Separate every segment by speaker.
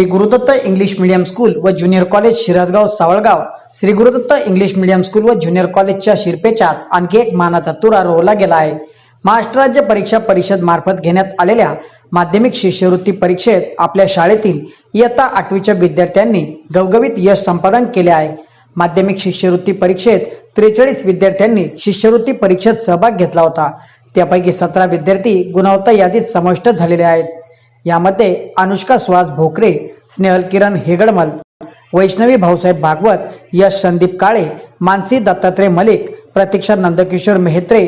Speaker 1: Shri Gurudatt English medium school व junior college Shirasgaon Savalgaon Shri Gurudatt English medium school व junior कॉलेजच्या शिरपेचात आणखी एक मानाचा तुरा रोवला गेला आहे महाराष्ट्र राज्य परीक्षा परिषद मार्फत घेण्यात आलेल्या माध्यमिक शिष्यवृत्ती परीक्षेत आपल्या शाळेतील इयत्ता आठवीच्या विद्यार्थ्यांनी गवगवीत यश संपादन केले आहे माध्यमिक शिष्यवृत्ती परीक्षेत त्रेचाळीस विद्यार्थ्यांनी शिष्यवृत्ती परीक्षेत सहभाग घेतला होता त्यापैकी सतरा विद्यार्थी गुणवत्ता यादीत समाविष्ट झालेले आहेत यामध्ये अनुष्का सुहास भोकरे स्नेहल किरण हेगडमल वैष्णवी भाऊसाहेब भागवत यश संदीप काळे मानसी दत्तात्रय मलिक प्रतीक्षा नंदकिशोर मेहत्रे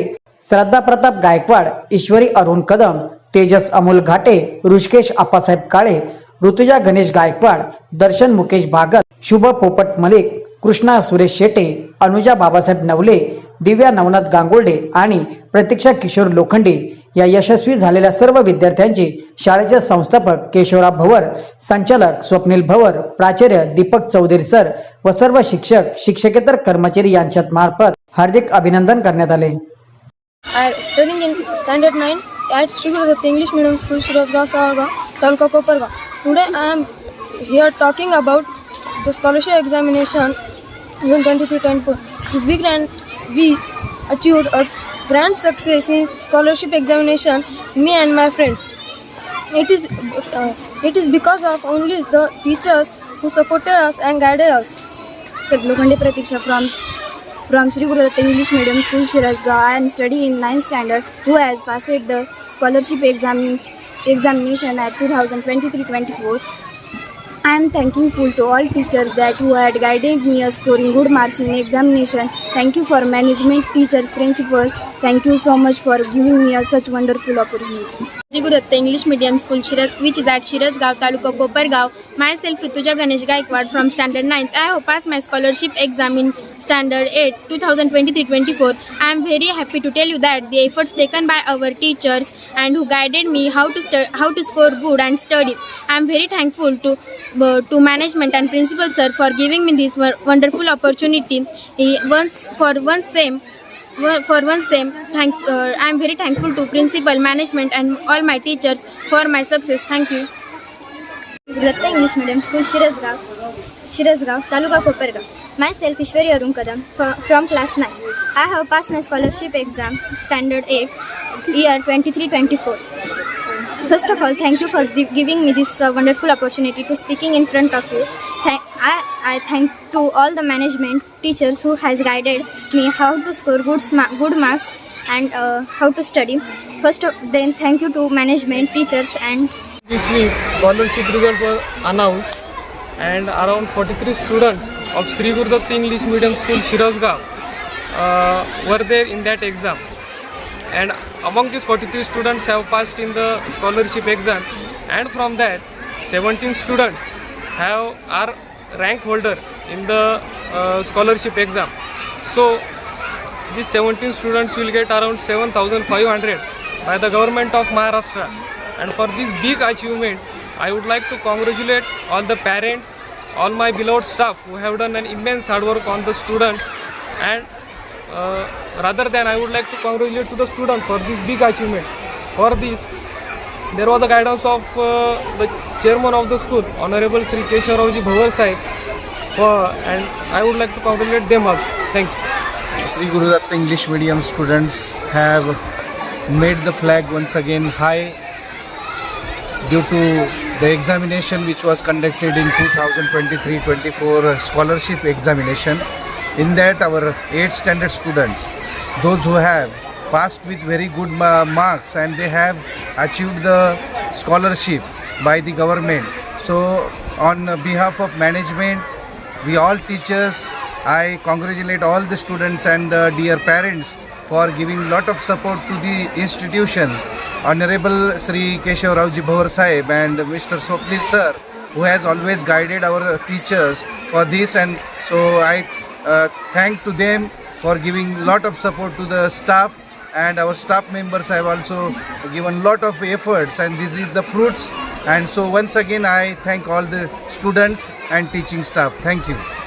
Speaker 1: श्रद्धा प्रताप गायकवाड ईश्वरी अरुण कदम तेजस अमोल घाटे ऋषिकेश आप्पासाहेब काळे ऋतुजा गणेश गायकवाड दर्शन मुकेश भागत शुभ पोपट मलिक कृष्णा सुरेश शेटे अनुजा बाबासाहेब नवले दिव्या नवनाथ गांगुर्डे आणि प्रतीक्षा किशोर लोखंडे या यशस्वी झालेल्या सर्व विद्यार्थ्यांचे शाळेचे संस्थापक केशवराव भवर संचालक स्वप्नील भवर प्राचार्य दीपक चौधरी सर व सर्व शिक्षक शिक्षकेतर कर्मचारी यांच्यात मार्फत हार्दिक अभिनंदन करण्यात आले
Speaker 2: talking about the scholarship examination twenty three twenty four we grand we achieved a grand success in scholarship examination, me and my friends. It is, uh, it is because of only the teachers who supported us and guided us. Lokhande Pratiksha from from Sri Guru English Medium School Shirasga. I am studying in 9th standard who has passed the scholarship exam, examination at 2023-24 I am thankful to all teachers that who had guided me scoring good marks in examination. Thank you for management, teachers, principal. Thank you so much for giving me such wonderful opportunity.
Speaker 3: Gurudatta English Medium School Shiraz, which is at Shiraz Gav, Taluka Kopar Gav. Myself, Rituja Ganesh Gaikwad from Standard 9th. I have passed my scholarship exam in Standard 8, 2023-24. I am very happy to tell you that the efforts taken by our teachers and who guided me how to how to score good and study. I am very thankful to uh, to management and principal sir for giving me this wonderful opportunity. Eh, once for once same, for one same thanks uh, i am very thankful to principal management and all my teachers for my success thank you
Speaker 4: Gratta English Medium School, Shirazgav, Shirazgav, Taluka Koperga. Myself, Ishwari Arunkadam, from class 9. I have passed my scholarship exam, standard 8, year 23 First of all, thank you for giving me this uh, wonderful opportunity to speaking in front of you. I thank to all the management, teachers who has guided me how to score good marks and uh, how to study. First, then thank you to management, teachers and.
Speaker 5: This week, scholarship results were announced, and around 43 students of Sri Guru Dutt English Medium School, Shirasgaon, uh, were there in that exam. And among these 43 students have passed in the scholarship exam, and from that, 17 students are rank holder in the uh, scholarship exam. So these 17 students will get around 7,500 by the government of Maharashtra. And for this big achievement, I would like to congratulate all the parents, all my beloved staff who have done an immense hard work on the students. And uh, rather than I would like to congratulate to the student for this big achievement. For this,
Speaker 6: there guidance of the school honourable saheb would like Shri Gurudatt English the flag once again due to was conducted in scholarship examination in that our students those who have passed with very good marks and they have achieved the scholarship by the government. So, on behalf of management, we all teachers, I congratulate all the students and the dear parents for giving lot of support to the institution. Honorable Sri Keshav Rauji Bhavar Sahib and Mr. Swapnil Sir, who has always guided our teachers for this, and so I uh, thank to them for giving lot of support to the staff and our staff members have also given lot of efforts and this is the fruits and so once again i thank all the students and teaching staff thank you